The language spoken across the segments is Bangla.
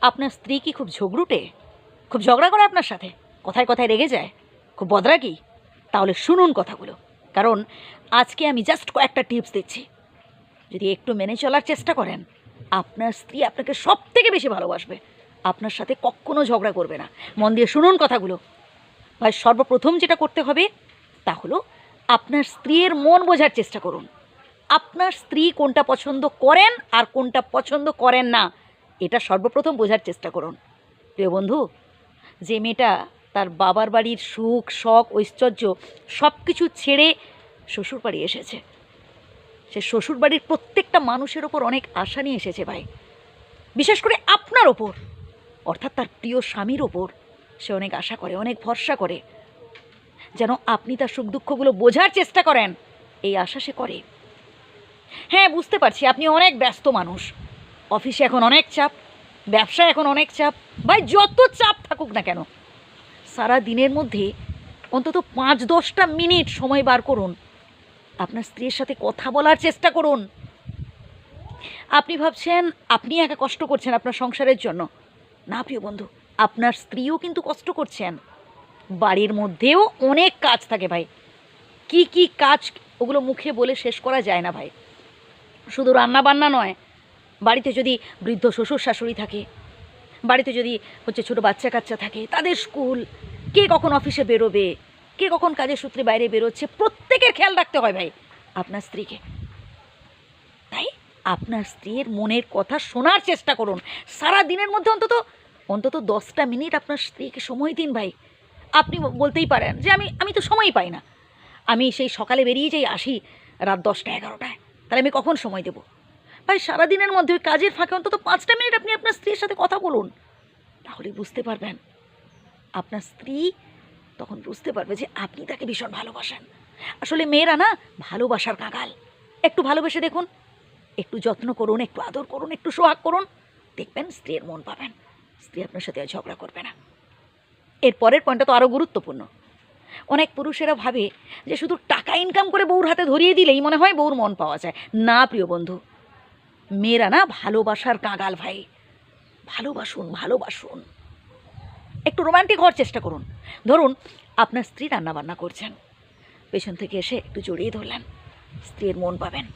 আপনার স্ত্রী কি খুব ঝগড়ুটে? খুব ঝগড়া করে আপনার সাথে? কথায় কথায় রেগে যায়? খুব বদরাগি? তাহলে শুনুন কথাগুলো। কারণ আজকে আমি জাস্ট কয়েকটা টিপস দিচ্ছি। যদি একটু মেনে চলার চেষ্টা করেন, আপনার স্ত্রী আপনাকে সব থেকে বেশি ভালোবাসবে। আপনার সাথে কখনো ঝগড়া করবে না। মন দিয়ে শুনুন কথাগুলো। ভাই, সর্বপ্রথম যেটা করতে হবে, তা হলো আপনার স্ত্রীর মন বোঝার চেষ্টা করুন। আপনার স্ত্রী কোনটা পছন্দ করেন আর কোনটা পছন্দ করেন না? এটা সর্বপ্রথম বোঝার চেষ্টা করুন। প্রিয় বন্ধু, যে মেয়েটা তার বাবার বাড়ির সুখ, শখ, ঐশ্বর্য সব কিছু ছেড়ে শ্বশুর বাড়ি এসেছে। সে শ্বশুর বাড়ির প্রত্যেকটা মানুষের ওপর অনেক আশা নিয়ে এসেছে ভাই। বিশেষ করে আপনার ওপর, অর্থাৎ তার প্রিয় স্বামীর ওপর সে অনেক আশা করে, অনেক ভরসা করে। যেন আপনি তার সুখ দুঃখগুলো বোঝার চেষ্টা করেন, এই আশা সে করে। হ্যাঁ বুঝতে পারছি, আপনি অনেক ব্যস্ত মানুষ। অফিসে এখন অনেক চাপ ব্যবসা এখন অনেক চাপ, ভাই যত চাপ থাকুক না কেন, সারা দিনের মধ্যে অন্তত পাঁচ দশটা মিনিট সময় বার করুন, আপনার স্ত্রীর সাথে কথা বলার চেষ্টা করুন। আপনি ভাবছেন আপনি একা কষ্ট করছেন আপনার সংসারের জন্য। না, প্রিয় বন্ধু, আপনার স্ত্রীও কিন্তু কষ্ট করছেন। বাড়ির মধ্যেও অনেক কাজ থাকে ভাই। কি কি কাজ, ওগুলো মুখে বলে শেষ করা যায় না ভাই। শুধু রান্না বান্না নয় বাড়িতে যদি বৃদ্ধ শ্বশুর শাশুড়ি থাকে, বাড়িতে যদি হচ্ছে ছোটো বাচ্চা কাচ্চা থাকে, তাদের স্কুল, কে কখন অফিসে বেরোবে, কে কখন কাজের সূত্রে বাইরে বেরোচ্ছে, প্রত্যেকের খেয়াল রাখতে হয় ভাই, আপনার স্ত্রীকে। তাই আপনার স্ত্রীর মনের কথা শোনার চেষ্টা করুন। সারা দিনের মধ্যে অন্তত অন্তত দশটা মিনিট আপনার স্ত্রীকে সময় দিন ভাই। আপনি বলতেই পারেন যে আমি আমি তো সময় পাই না। আমি সেই সকালে বেরিয়ে যাই আসি, রাত দশটা, এগারোটায়। তাহলে আমি কখন সময় দেবো? ভাই, সারাদিনের মধ্যে ওই কাজের ফাঁকে অন্তত পাঁচটা মিনিট আপনি আপনার স্ত্রীর সাথে কথা বলুন। তাহলে বুঝতে পারবেন, আপনার স্ত্রী তখন বুঝতে পারবে যে আপনি তাকে ভীষণ ভালোবাসেন। আসলে মেয়েরা না ভালোবাসার কাগাল একটু ভালোবেসে দেখুন, একটু যত্ন করুন, একটু আদর করুন, একটু সোহাগ করুন, দেখবেন স্ত্রীর মন পাবেন। স্ত্রী আপনার সাথে ঝগড়া করবে না। এর পরের পয়েন্টটা তো আরও গুরুত্বপূর্ণ। অনেক পুরুষেরা ভাবে যে শুধু টাকা ইনকাম করে বউর হাতে ধরিয়ে দিলেই মনে হয় বউর মন পাওয়া যায়। না, প্রিয় বন্ধু। মেয়েরা না ভালোবাসার কাঁগাল ভাই। ভালোবাসুন ভালোবাসুন। একটু রোমান্টিক হওয়ার চেষ্টা করুন। ধরুন, আপনার স্ত্রী রান্নাবান্না করছেন। পেছন থেকে এসে একটু জড়িয়ে ধরলেন। স্ত্রীর মন পাবেন।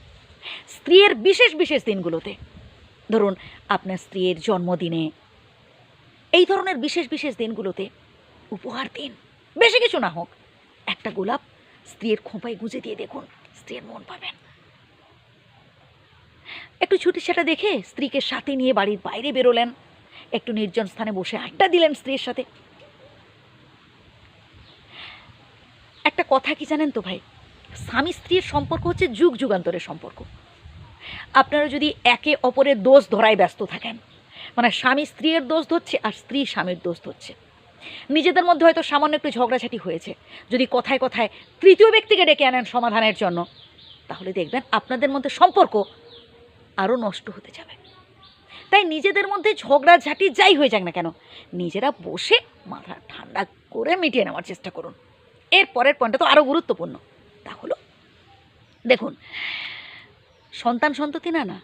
স্ত্রীর বিশেষ বিশেষ দিনগুলোতে। ধরুন, আপনার স্ত্রীর জন্মদিনে। এই ধরনের বিশেষ বিশেষ দিনগুলোতে উপহার দিন। বেশি কিছু না হোক। একটা গোলাপ স্ত্রীর খোঁপায় গুঁজে দিয়ে দেখুন, স্ত্রীর মন পাবেন। একটু ছুটি সেটা দেখে স্ত্রীকে সাথে নিয়ে বাড়ির বাইরে বেরোলেন। একটু নির্জন স্থানে বসে আড্ডা দিলেন স্ত্রীর সাথে। একটা কথা কি জানেন তো ভাই? স্বামী স্ত্রীর সম্পর্ক হচ্ছে যুগ যুগান্তরের সম্পর্ক। আপনারা যদি একে অপরের দোষ ধরায় ব্যস্ত থাকেন মানে স্বামী স্ত্রীর দোষ ধরছে আর স্ত্রী স্বামীর দোষ ধরছে। নিজেদের মধ্যে হয়তো সামান্য একটু ঝগড়াঝাটি হয়েছে। যদি কথায় কথায় তৃতীয় ব্যক্তিকে ডেকে আনেন সমাধানের জন্য, তাহলে দেখবেন আপনাদের মধ্যে সম্পর্ক আরও নষ্ট হতে যাবে। তাই নিজেদের মধ্যে ঝগড়া ঝাঁটি যাই হয়ে যাক না কেন, নিজেরা বসে মাথা ঠান্ডা করে মিটিয়ে নেওয়ার চেষ্টা করুন। এর পরের পয়েন্টটা তো আরও গুরুত্বপূর্ণ, তা হলো, দেখুন, সন্তান সন্ততি না না